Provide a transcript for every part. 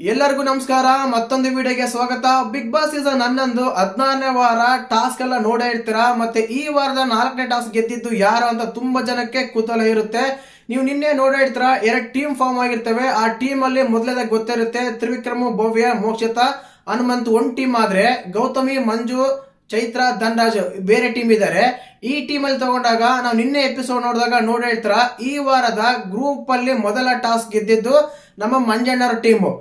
ಎಲ್ಲರಿಗೂ ನಮಸ್ಕಾರ, ಮತ್ತೊಂದು ವಿಡಿಯೋಗೆ ಸ್ವಾಗತ. ಬಿಗ್ ಬಾಸ್ ಸೀಸನ್ ಹನ್ನೊಂದು, ಹದಿನಾರನೇ ವಾರ ಟಾಸ್ಕ್ ಎಲ್ಲ ನೋಡೇ ಇರ್ತೀರಾ? ಮತ್ತೆ ಈ ವಾರದ ನಾಲ್ಕನೇ ಟಾಸ್ಕ್ ಗೆದ್ದಿದ್ದು ಯಾರು ಅಂತ ತುಂಬಾ ಜನಕ್ಕೆ ಕುತೂಹಲ ಇರುತ್ತೆ. ನೀವು ನಿನ್ನೆ ನೋಡೇ ಇರ್ತೀರಾ, ಎರಡು ಟೀಮ್ ಫಾರ್ಮ್ ಆಗಿರ್ತವೆ. ಆ ಟೀಮ್ ಅಲ್ಲಿ ಮೊದಲೇದಾಗ ಗೊತ್ತಿರುತ್ತೆ, ತ್ರಿವಿಕ್ರಮ, ಭವ್ಯ, ಮೋಕ್ಷತ, ಹನುಮಂತ್ ಒಂದ್ ಟೀಮ್ ಆದ್ರೆ, ಗೌತಮಿ, ಮಂಜು, ಚೈತ್ರ, ಧನ್ರಾಜ್ ಬೇರೆ ಟೀಮ್ ಇದ್ದಾರೆ ಈ ಟೀಮ್ ಅಲ್ಲಿ ತಗೊಂಡಾಗ, ನಾವು ನಿನ್ನೆ ಎಪಿಸೋಡ್ ನೋಡಿದಾಗ ನೋಡೇ ಇರ್ತೀರಾ, ಈ ವಾರದ ಗ್ರೂಪ್ ಅಲ್ಲಿ ಮೊದಲ ಟಾಸ್ಕ್ ಗೆದ್ದಿದ್ದು ನಮ್ಮ ಮಂಜಣ್ಣರ ಟೀಮು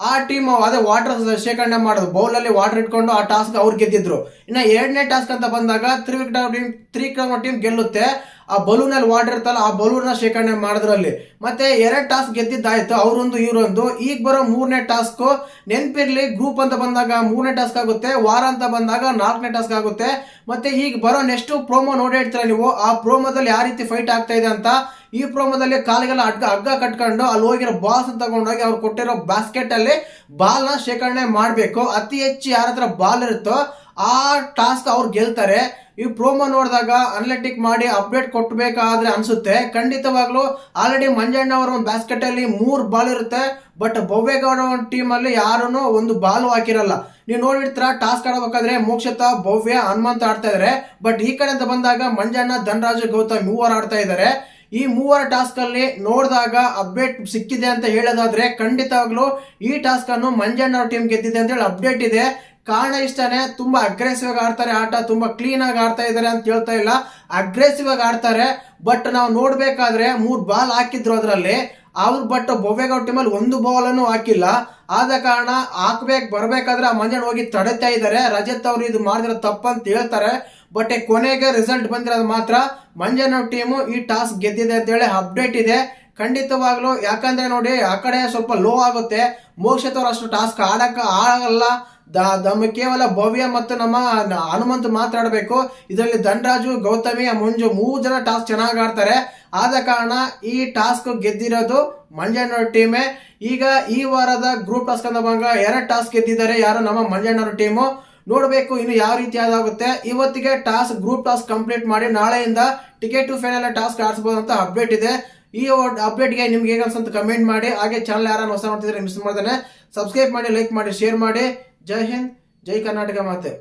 ಆ ಟೀಮ್ ಅದೇ ವಾಟರ್ ಶೇಖರಣೆ ಮಾಡೋದು. ಬೌಲ್ ಅಲ್ಲಿ ವಾಟರ್ ಇಟ್ಕೊಂಡು ಆ ಟಾಸ್ಕ್ ಅವ್ರು ಗೆದ್ದಿದ್ರು. ಇನ್ನ ಎರಡನೇ ಟಾಸ್ಕ್ ಅಂತ ಬಂದಾಗ ತ್ರಿವಿಕ್ರಮ ಟೀಮ್ ತ್ರಿವಿಕ್ರಮ ಟೀಮ್ ಗೆಲ್ಲುತ್ತೆ. ಆ ಬಲೂನ್ ಅಲ್ಲಿ ವಾಟರ್ ಇರ್ತಲ್ಲ ಆ ಬಲೂನ್ನ ಶೇಖರಣೆ ಮಾಡಿದ್ರಲ್ಲಿ. ಮತ್ತೆ ಎರಡ್ ಟಾಸ್ಕ್ ಗೆದ್ದಿದ್ದಾಯ್ತು, ಅವರೊಂದು, ಇವರೊಂದು. ಈಗ ಬರೋ ಮೂರನೇ ಟಾಸ್ಕ್ ನೆನ್ಪಿರ್ಲಿ ಗ್ರೂಪ್ ಅಂತ ಬಂದಾಗ ಮೂರನೇ ಟಾಸ್ಕ್ ಆಗುತ್ತೆ, ವಾರ ಅಂತ ಬಂದಾಗ ನಾಲ್ಕನೇ ಟಾಸ್ಕ್ ಆಗುತ್ತೆ. ಮತ್ತೆ ಈಗ ಬರೋ ನೆಕ್ಸ್ಟ್ ಪ್ರೋಮೋ ನೋಡಿ ಹೇಳ್ತೀರಾ ನೀವು, ಆ ಪ್ರೋಮೋದಲ್ಲಿ ಯಾವ ರೀತಿ ಫೈಟ್ ಆಗ್ತಾ ಇದೆ ಅಂತ, ಈ ಪ್ರೋಮೋದಲ್ಲಿ ಕಾಲಿಗೆಲ್ಲ ಅಡ್ಗ, ಹಗ್ಗ ಕಟ್ಕೊಂಡು ಅಲ್ಲಿ ಹೋಗಿರೋ ಬಾಸ್ ತಗೊಂಡೋಗಿ ಅವ್ರು ಕೊಟ್ಟಿರೋ ಬಾಸ್ಕೆಟ್ ಅಲ್ಲಿ ಬಾಲ್ನ ಶೇಖರಣೆ ಮಾಡಬೇಕು. ಅತಿ ಹೆಚ್ಚು ಯಾರ ಹತ್ರ ಬಾಲ್ ಇರುತ್ತೋ ಆ ಟಾಸ್ಕ್ ಅವ್ರು ಗೆಲ್ತಾರೆ. ಈ ಪ್ರೋಮೋ ನೋಡಿದಾಗ ಅನಲೆಟಿಕ್ ಮಾಡಿ ಅಪ್ಡೇಟ್ ಕೊಟ್ಟಬೇಕಾದ್ರೆ ಅನ್ಸುತ್ತೆ. ಖಂಡಿತವಾಗ್ಲೂ ಆಲ್ರೆಡಿ ಮಂಜಣ್ಣ ಅವರ ಒಂದು ಬಾಸ್ಕೆಟ್ ಅಲ್ಲಿ ಮೂರ್ ಬಾಲ್ ಇರುತ್ತೆ. ಬಟ್ ಭವ್ಯಗೌಡ ಟೀಮಲ್ಲಿ ಯಾರೂ ಒಂದು ಬಾಲು ಹಾಕಿರಲ್ಲ. ನೀವು ನೋಡಿರ್ತೀರ ಟಾಸ್ಕ್ ಆಡಬೇಕಾದ್ರೆ ಮೋಕ್ಷತ, ಭವ್ಯ, ಹನುಮಂತ ಆಡ್ತಾ ಇದಾರೆ. ಬಟ್ ಈ ಕಡೆ ಅಂತ ಬಂದಾಗ ಮಂಜಣ್ಣ, ಧನರಾಜು, ಗೌತಮ್ ಮೂವರು ಆಡ್ತಾ ಇದ್ದಾರೆ ಈ ಮೂವರ ಟಾಸ್ಕ್ ಅಲ್ಲಿ ನೋಡಿದಾಗ ಅಪ್ಡೇಟ್ ಸಿಕ್ಕಿದೆ ಅಂತ ಹೇಳೋದಾದ್ರೆ ಖಂಡಿತವಾಗ್ಲೂ ಈ ಟಾಸ್ಕ್ ಅನ್ನು ಮಂಜಣ್ಣ ಟೀಮ್ ಗೆದ್ದಿದೆ ಅಂತ ಹೇಳಿ ಅಪ್ಡೇಟ್ ಇದೆ. ಕಾರಣ ಇಷ್ಟನೇ, ತುಂಬಾ ಅಗ್ರೆಸಿವ್ ಆಗಿ ಆಡ್ತಾರೆ ಆಟ, ತುಂಬಾ ಕ್ಲೀನ್ ಆಗಿ ಆಡ್ತಾ ಇದಾರೆ ಅಂತ ಹೇಳ್ತಾ ಇಲ್ಲ. ಅಗ್ರೆಸಿವ್ ಆಗಿ ಆಡ್ತಾರೆ ಬಟ್ ನಾವು ನೋಡ್ಬೇಕಾದ್ರೆ ಮೂರ್ ಬಾಲ್ ಹಾಕಿದ್ರು ಅದರಲ್ಲಿ. ಅವ್ರು ಬಟ್ ಬೊವ್ವೆಗೌಡ ಟೀಮಲ್ಲಿ ಒಂದು ಬಾಲ್ ಅನ್ನು ಹಾಕಿಲ್ಲ. ಆದ ಕಾರಣ ಹಾಕ್ಬೇಕು, ಬರ್ಬೇಕಾದ್ರೆ ಆ ಮಂಜಣ್ಣ ಹೋಗಿ ತಡೆತಾ ಇದ್ದಾರೆ ರಜತ್ ಅವರು ಇದು ಮಾಡಿದ್ರೆ ತಪ್ಪಂತ ಹೇಳ್ತಾರೆ. ಬಟ್ ಕೊನೆಗೆ ರಿಸಲ್ಟ್ ಬಂದಿರೋದು ಮಾತ್ರ ಮಂಜಣ್ಣ ಟೀಮು ಈ ಟಾಸ್ಕ್ ಗೆದ್ದಿದೆ ಅಂತ ಹೇಳಿ ಅಪ್ಡೇಟ್ ಇದೆ. ಖಂಡಿತವಾಗ್ಲು, ಯಾಕಂದ್ರೆ ನೋಡಿ, ಆ ಕಡೆ ಸ್ವಲ್ಪ ಲೋ ಆಗುತ್ತೆ. ಮೋಕ್ಷತ್ ಅವ್ರು ಅಷ್ಟು ಟಾಸ್ಕ್ ಆಡಕ ಆಗಲ್ಲ. ನಮ್ಮ ಕೇವಲ ಭವ್ಯ ಮತ್ತು ನಮ್ಮ ಹನುಮಂತ್ ಮಾತಾಡಬೇಕು. ಇದರಲ್ಲಿ ಧನರಾಜು, ಗೌತಮಿ, ಮುಂಜು ಮೂರು ಜನ ಟಾಸ್ಕ್ ಚೆನ್ನಾಗಿ ಆಡ್ತಾರೆ. ಆದ ಕಾರಣ ಈ ಟಾಸ್ಕ್ ಗೆದ್ದಿರೋದು ಮಂಜಣ್ಣವ್ರ ಟೀಮೇ. ಈಗ ಈ ವಾರದ ಗ್ರೂಪ್ ಟಾಸ್ಕ್ ಅಂತ ಬಂದಾಗ ಎರಡು ಟಾಸ್ಕ್ ಗೆದ್ದಿದ್ದಾರೆ. ಯಾರು? ನಮ್ಮ ಮಂಜಣ್ಣವ್ರ ಟೀಮು. ನೋಡಬೇಕು ಇನ್ನು ಯಾವ ರೀತಿ ಆಗುತ್ತೆ ಇವತ್ತಿಗೆ ಟಾಸ್ಕ್, ಗ್ರೂಪ್ ಟಾಸ್ಕ್ ಕಂಪ್ಲೀಟ್ ಮಾಡಿ ನಾಳೆಯಿಂದ ಟಿಕೆಟ್ ಟು ಫೈನಲ್ ಟಾಸ್ಕ್ ಆಡಿಸ್ಬೋದು ಅಂತ ಅಪ್ಡೇಟ್ ಇದೆ. ಈ ಅಪ್ಡೇಟ್ಗೆ ನಿಮ್ಗೆ ಹೇಗೆ ಅನ್ಸಂತ ಕಮೆಂಟ್ ಮಾಡಿ, ಹಾಗೆ ಚಾನಲ್ ಯಾರು ಹೊಸ ನೋಡ್ತಿದ್ರೆ ಮಿಸ್ ಮಾಡ್ತಾನೆ ಸಬ್ಸ್ಕ್ರೈಬ್ ಮಾಡಿ ಲೈಕ್ ಮಾಡಿ ಶೇರ್ ಮಾಡಿ. ಜೈ ಹಿಂದ್, ಜೈ ಕರ್ನಾಟಕ ಮಾತೆ.